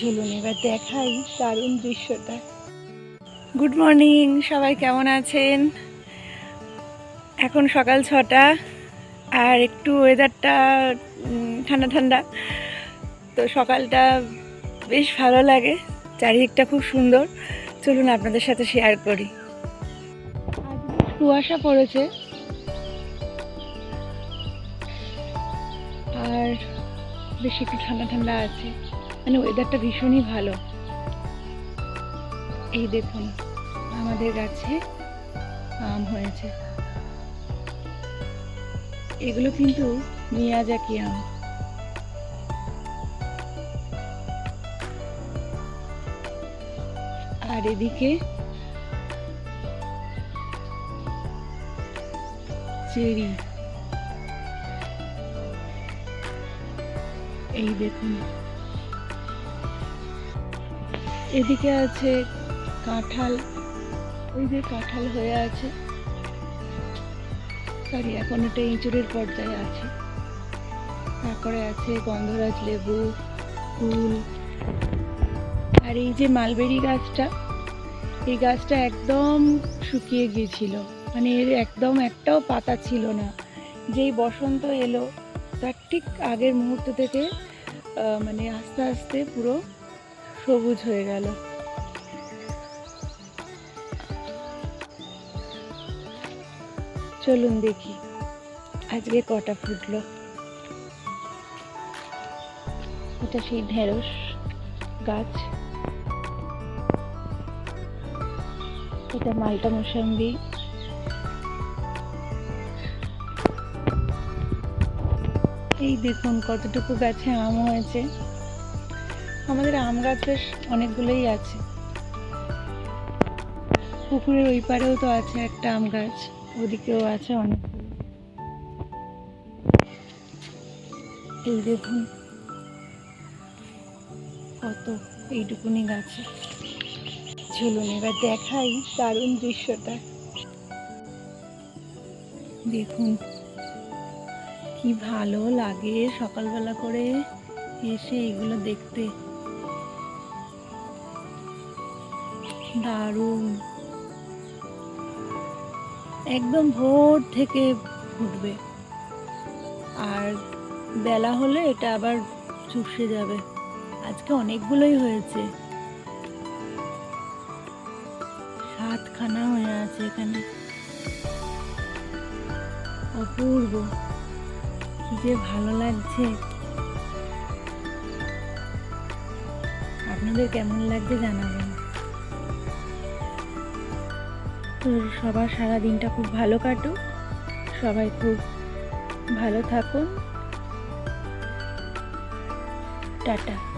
চলুন এবার দেখাই দারুণ দৃশ্যটা। গুড মর্নিং সবাই কেমন আছেন? এখন সকাল ছটা, আর একটু ওয়েদারটা ঠান্ডা ঠান্ডা। তো সকালটা বেশ ভালো লাগে, চারিদিকটা খুব সুন্দর। চলুন আপনাদের সাথে শেয়ার করি। কুয়াশা পড়েছে। আর বেশ একটু ঠান্ডা ঠান্ডা আছে। মানে ওয়েদারটা ভীষণই ভালো। এই দেখুন, আমাদের গাছে আম হয়েছে। এগুলো কিন্তু মিয়াজাকি আম। আর এদিকে চেরি। এই দেখুন এদিকে আছে কাঁঠাল, ওই যে কাঁঠাল হয়ে আছে। সরি এখন এটা ইঁচড়ের পর্যায়ে আছে। তারপরে আছে গন্ধরাজ লেবু, ফুল। আর এই যে মালবেরি গাছটা, এই গাছটা একদম শুকিয়ে গিয়েছিল। মানে এর একদম একটাও পাতা ছিল না। যেই বসন্ত এলো, তার ঠিক আগের মুহূর্ত থেকে মানে আস্তে আস্তে পুরো সবুজ হয়ে গেল। চলুন দেখি, আজকে কটা ফুটলো? এটা সেই ঢেঁড়স গাছ। এটা মালটা মোসাম্বি। এই দেখুন কতটুকু গাছে আম হয়েছে। আমাদের আম গাছ বেশ অনেকগুলোই আছে। পুকুরের ওই পারেও তো আছে একটা আম গাছ, ওদিকেও আছে অনেক। এই দেখুন, কত এইটুকুনি গাছে। চলুন এবার দেখাই দারুণ দৃশ্যটা। দেখুন, কি ভালো লাগে সকালবেলা করে এসে এগুলো দেখতে। দারুণ। একদম ভোর থেকে ফুটবে আর বেলা হলে এটা আবার চুপসে যাবে। আজকে অনেকগুলোই হয়েছে। সাতখানা হয়ে আছে এখানে। অপূর্ব। কি যে ভালো লাগছে। আপনাদের কেমন লাগছে জানাবেন। তো সবার সারা দিনটা খুব ভালো কাটুক। সবাই খুব ভালো থাকুন। টাটা।